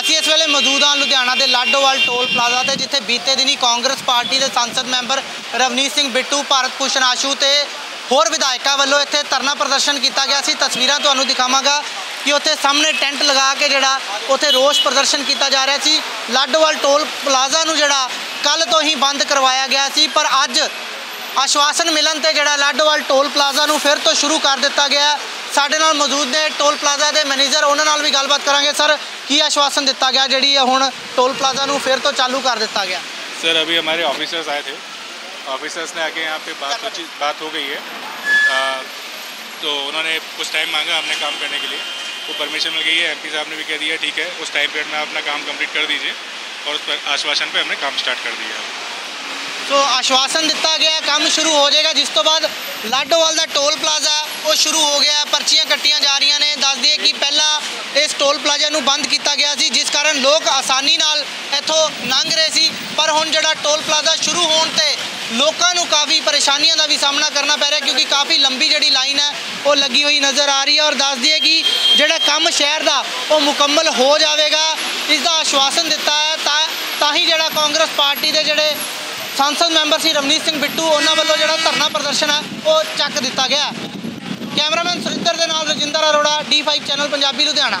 ਅਸੀਂ ਇਸ ਵੇਲੇ ਮੌਜੂਦ ਹਾਂ ਲੁਧਿਆਣਾ ਦੇ ਲਾਡੋਵਾਲ ਟੋਲ ਪਲਾਜ਼ਾ ਤੇ, ਜਿੱਥੇ ਬੀਤੇ ਦਿਨੀ ਕਾਂਗਰਸ ਪਾਰਟੀ ਦੇ ਸੰਸਦ ਮੈਂਬਰ ਰਵਨੀਤ ਸਿੰਘ ਬਿੱਟੂ, ਭਾਰਤ ਭੂਸ਼ਣ ਆਸ਼ੂ ਤੇ ਹੋਰ ਵਿਧਾਇਕਾਂ ਵੱਲੋਂ ਇੱਥੇ ਧਰਨਾ ਪ੍ਰਦਰਸ਼ਨ ਕੀਤਾ ਗਿਆ ਸੀ। ਤਸਵੀਰਾਂ ਤੁਹਾਨੂੰ ਦਿਖਾਵਾਂਗਾ ਕਿ ਉੱਥੇ ਸਾਹਮਣੇ ਟੈਂਟ ਲਗਾ ਕੇ ਜਿਹੜਾ ਉੱਥੇ ਰੋਸ ਪ੍ਰਦਰਸ਼ਨ ਕੀਤਾ ਜਾ ਰਿਹਾ ਸੀ। ਲਾਡੋਵਾਲ ਟੋਲ ਪਲਾਜ਼ਾ ਨੂੰ ਜਿਹੜਾ ਕੱਲ ਤੋਂ ਹੀ ਬੰਦ ਕਰਵਾਇਆ ਗਿਆ ਸੀ, ਪਰ ਅੱਜ ਆਸ਼ਵਾਸਨ ਮਿਲਣ ਤੇ ਜਿਹੜਾ ਲਾਡੋਵਾਲ ਟੋਲ ਪਲਾਜ਼ਾ ਨੂੰ ਫਿਰ ਤੋਂ ਸ਼ੁਰੂ ਕਰ ਦਿੱਤਾ ਗਿਆ ਹੈ। ਸਾਡੇ ਨਾਲ ਮੌਜੂਦ ਨੇ ਟੋਲ ਪਲਾਜ਼ਾ ਦੇ ਮੈਨੇਜਰ ਉਹਨਾਂ ਨਾਲ ਵੀ ਗੱਲਬਾਤ ਕਰਾਂਗੇ ਸਰ ਕੀ ਆਸ਼ਵਾਸਨ ਦਿੱਤਾ ਗਿਆ ਜਿਹੜੀ ਇਹ ਹੁਣ ਟੋਲ ਪਲਾਜ਼ਾ ਨੂੰ ਫਿਰ ਤੋਂ ਚਾਲੂ ਕਰ ਦਿੱਤਾ ਗਿਆ सर अभी हमारे ऑफिसर्स आए थे ऑफिसर्स ने आके यहाँ पे बात हो बात हो गई है आ, तो उन्होंने कुछ टाइम मांगा हमने काम करने के लिए वो परमिशन मिल गई है एमपी साहब ने भी कह दिया ठीक है उस टाइम पीरियड में आप अपना काम कंप्लीट कर दीजिए और उस पर आश्वासन पे हमने काम स्टार्ट कर दिया है ਸੋ ਆਸ਼ਵਾਸਨ ਦਿੱਤਾ ਗਿਆ ਕੰਮ ਸ਼ੁਰੂ ਹੋ ਜਾਏਗਾ, ਜਿਸ ਤੋਂ ਬਾਅਦ ਲਾਡੋਵਾਲ ਦਾ ਟੋਲ ਪਲਾਜ਼ਾ ਉਹ ਸ਼ੁਰੂ ਹੋ ਗਿਆ ਪਰਚੀਆਂ ਕੱਟੀਆਂ ਜਾ ਰਹੀਆਂ ਨੇ। ਦੱਸ ਦਈਏ ਕਿ ਪਹਿਲਾਂ ਇਸ ਟੋਲ ਪਲਾਜ਼ਾ ਨੂੰ ਬੰਦ ਕੀਤਾ ਗਿਆ ਸੀ, ਜਿਸ ਕਾਰਨ ਲੋਕ ਆਸਾਨੀ ਨਾਲ ਇੱਥੋਂ ਲੰਘ ਰਹੇ ਸੀ। ਪਰ ਹੁਣ ਜਿਹੜਾ ਟੋਲ ਪਲਾਜ਼ਾ ਸ਼ੁਰੂ ਹੋਣ ਤੇ ਲੋਕਾਂ ਨੂੰ ਕਾਫੀ ਪਰੇਸ਼ਾਨੀਆਂ ਦਾ ਵੀ ਸਾਹਮਣਾ ਕਰਨਾ ਪੈ ਰਿਹਾ, ਕਿਉਂਕਿ ਕਾਫੀ ਲੰਬੀ ਜਿਹੜੀ ਲਾਈਨ ਹੈ, ਉਹ ਲੱਗੀ ਹੋਈ ਨਜ਼ਰ ਆ ਰਹੀ ਹੈ। ਔਰ ਦੱਸ ਦਈਏ ਕਿ ਜਿਹੜਾ ਕੰਮ ਸ਼ਹਿਰ ਦਾ, ਉਹ ਮੁਕੰਮਲ ਹੋ ਜਾਵੇਗਾ। ਇਸ ਦਾ ਆਸ਼ਵਾਸਨ ਦਿੱਤਾ ਹੈ, ਤਾਂ ਤਾਂ ਹੀ ਜਿਹੜਾ ਕਾਂਗਰਸ ਪਾਰਟੀ ਦੇ ਜਿਹੜੇ ਸੰਸਦ ਮੈਂਬਰ ਸੀ ਰਵਨੀਤ ਸਿੰਘ ਬਿੱਟੂ, ਉਹਨਾਂ ਵੱਲੋਂ ਜਿਹੜਾ ਧਰਨਾ ਪ੍ਰਦਰਸ਼ਨ ਹੈ ਉਹ ਚੱਕ ਦਿੱਤਾ ਗਿਆ। ਕੈਮਰਾਮੈਨ ਸੁਰਿੰਦਰ ਦੇ ਨਾਲ ਰਜਿੰਦਰ ਅਰੋੜਾ D5 ਚੈਨਲ, ਪੰਜਾਬੀ ਲੁਧਿਆਣਾ।